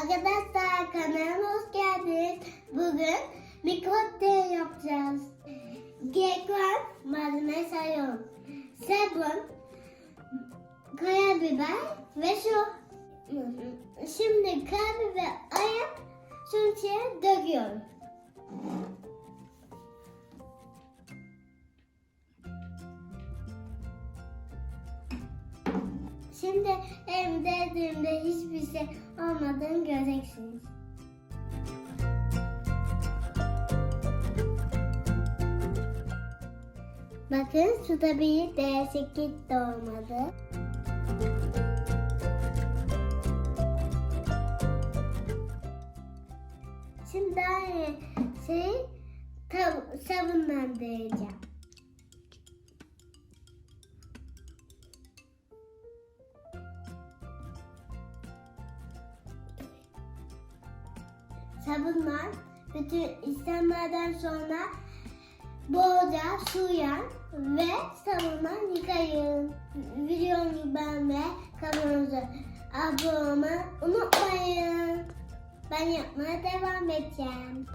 Arkadaşlar kanalıma hoş geldiniz. Bugün mikrodalga yapacağız. Gekran malzeme sayıyorum. Sabun, karabiber ve su. Şimdi karabiber ayıp içine döküyorum. Şimdi evde dediğimde hiçbir şey olmadığını göreceksiniz. Bakın suda bir değişiklik de olmadı. Şimdi aynı şey tav- sabunla değeceğim. Sabunla bütün işlemlerden sonra bolca suya ve sabunla yıkayın. Videomu beğenme, kanalıma abone olmayı unutmayın. Ben yapmaya devam edeceğim.